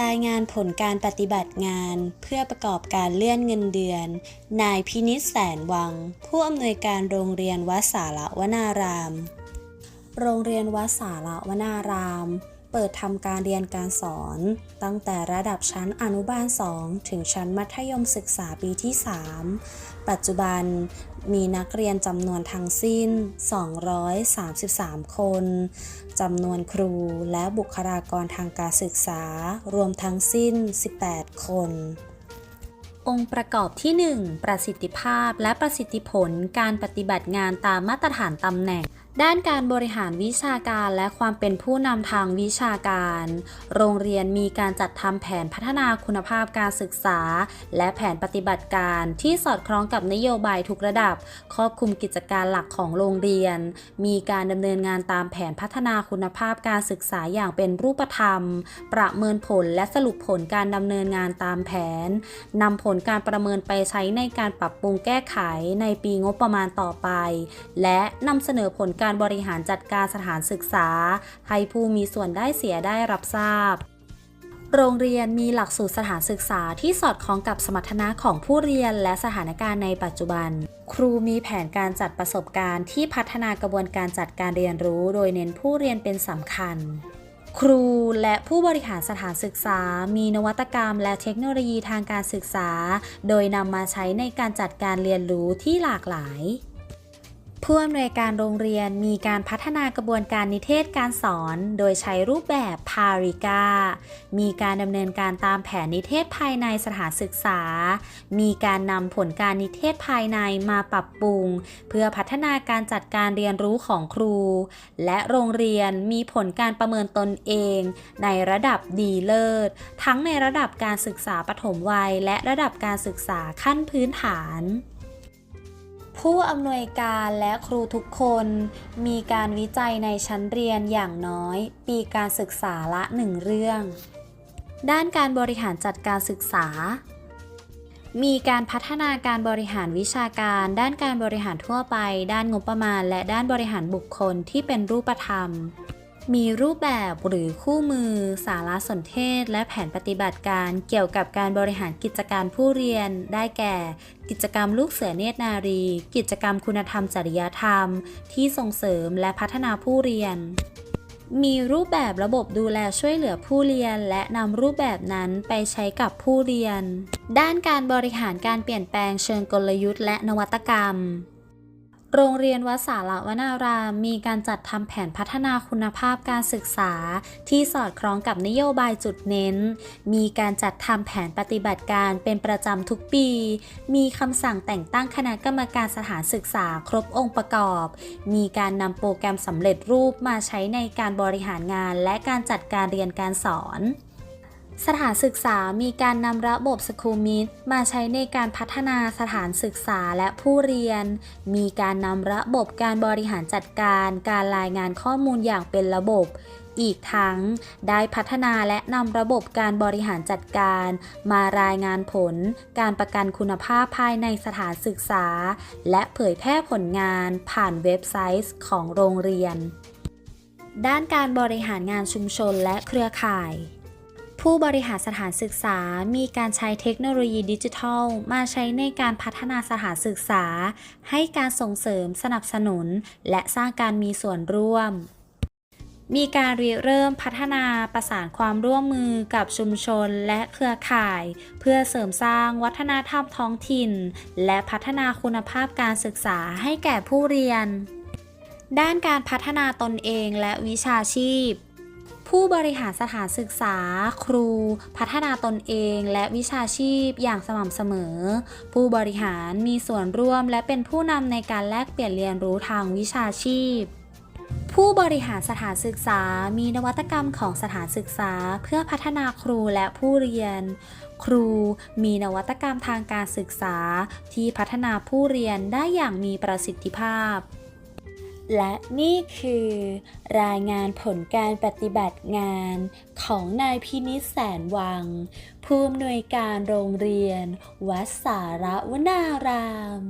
รายงานผลการปฏิบัติงานเพื่อประกอบการเลื่อนเงินเดือน นายพินิษแสนวัง ผู้อำนวยการโรงเรียนวัดสาระวนาราม โรงเรียนวัดสาระวนาราม เปิดทำการเรียนการสอน ตั้งแต่ระดับชั้นอนุบาล 2 ถึงชั้นมัธยมศึกษาปีที่ 3 ปัจจุบันมีนักเรียนจำนวนทั้งสิ้น 233 คน จำนวนครูและบุคลากรทางการศึกษารวมทั้งสิ้น 18 คน องค์ประกอบที่ 1 ประสิทธิภาพและประสิทธิผลการปฏิบัติงานตามมาตรฐานตำแหน่ง ด้านการบริหารวิชาการและความเป็นผู้นำทางวิชาการ โรงเรียนมีการจัดทำแผนพัฒนาคุณภาพการศึกษา และแผนปฏิบัติการที่สอดคล้องกับนโยบายทุกระดับ ครอบคลุมกิจการหลักของโรงเรียน มีการดำเนินงานตามแผนพัฒนาคุณภาพการศึกษาอย่างเป็นรูปธรรม ประเมินผลและสรุปผลการดำเนินงานตามแผนนำผลการประเมินไปใช้ในการปรับปรุงแก้ไขในปีงบประมาณต่อไป และนำเสนอผลการการบริหารจัดการสถานศึกษา ให้ผู้มีส่วนได้เสียได้รับทราบโรงเรียนมีหลักสูตรสถานศึกษาที่สอดคล้องกับสมรรถนะของผู้เรียนและสถานการณ์ในปัจจุบัน ครูมีแผนการจัดประสบการณ์ที่พัฒนากระบวนการจัดการเรียนรู้ โดยเน้นผู้เรียนเป็นสำคัญ ครูและผู้บริหารสถานศึกษา มีนวัตกรรมและเทคโนโลยีทางการศึกษา โดยนำมาใช้ในการจัดการเรียนรู้ที่หลากหลาย ผู้อำนวยการโรงเรียนมีการพัฒนากระบวนการนิเทศการสอน โดยใช้รูปแบบพาริกา มีการดำเนินการตามแผนนิเทศภายในสถานศึกษา มีการนำผลการนิเทศภายในมาปรับปรุง เพื่อพัฒนาการจัดการเรียนรู้ของครู และโรงเรียนมีผลการประเมินตนเอง ในระดับดีเลิศ ทั้งในระดับการศึกษาปฐมวัย และระดับการศึกษาขั้นพื้นฐาน ผู้อำนวยการและครูทุกคน มีการวิจัยในชั้นเรียนอย่างน้อย ปีการศึกษาละหนึ่งเรื่อง ด้านการบริหารจัดการศึกษา มีการพัฒนาการบริหารวิชาการ ด้านการบริหารทั่วไป ด้านงบประมาณ และด้านบริหารบุคคลที่เป็นรูปธรรม มีรูปแบบหรือคู่มือ สารสนเทศ และแผนปฏิบัติการเกี่ยวกับการบริหารกิจการผู้เรียน ได้แก่ กิจกรรมลูกเสือเนตรนารี กิจกรรมคุณธรรมจริยธรรม ที่ส่งเสริมและพัฒนาผู้เรียน มีรูปแบบระบบดูแลช่วยเหลือผู้เรียน และนำรูปแบบนั้นไปใช้กับผู้เรียน ด้านการบริหารการเปลี่ยนแปลงเชิงกลยุทธ์และนวัตกรรม โรงเรียนวัดสาระวนาราม มีการจัดทำแผนพัฒนาคุณภาพการศึกษา ที่สอดคล้องกับนโยบายจุดเน้น มีการจัดทำแผนปฏิบัติการเป็นประจำทุกปี มีคำสั่งแต่งตั้งคณะกรรมการสถานศึกษาครบองค์ประกอบ มีการนำโปรแกรมสำเร็จรูปมาใช้ในการบริหารงานและการจัดการเรียนการสอน สถานศึกษามีการนำระบบสคูมิดมาใช้ในการพัฒนาสถานศึกษาและผู้เรียน มีการนำระบบการบริหารจัดการ การรายงานข้อมูลอย่างเป็นระบบ อีกทั้งได้พัฒนาและนำระบบการบริหารจัดการ มารายงานผล การประกันคุณภาพภายในสถานศึกษา และเผยแพร่ผลงานผ่านเว็บไซต์ของโรงเรียน ด้านการบริหารงานชุมชนและเครือข่าย ผู้บริหารสถานศึกษา มีการใช้เทคโนโลยีดิจิทัล มาใช้ในการพัฒนาสถานศึกษา ให้การส่งเสริมสนับสนุน และสร้างการมีส่วนร่วม มีการริเริ่มพัฒนาประสานความร่วมมือกับชุมชนและเครือข่าย เพื่อเสริมสร้างวัฒนธรรมท้องถิ่น และพัฒนาคุณภาพการศึกษาให้แก่ผู้เรียนด้านการพัฒนาตนเองและวิชาชีพ ผู้บริหารสถานศึกษา ครู พัฒนาตนเองและวิชาชีพอย่างสม่ำเสมอ ผู้บริหารมีส่วนร่วมและเป็นผู้นำในการแลกเปลี่ยนเรียนรู้ทางวิชาชีพผู้บริหารสถานศึกษา มีนวัตกรรมของสถานศึกษา เพื่อพัฒนาครูและผู้เรียน ครูมีนวัตกรรมทางการศึกษา ที่พัฒนาผู้เรียนได้อย่างมีประสิทธิภาพ และนี่คือรายงานผลการปฏิบัติงานของนายพินิษแสนวัง ผู้อำนวยการโรงเรียน วัดสาระวนาราม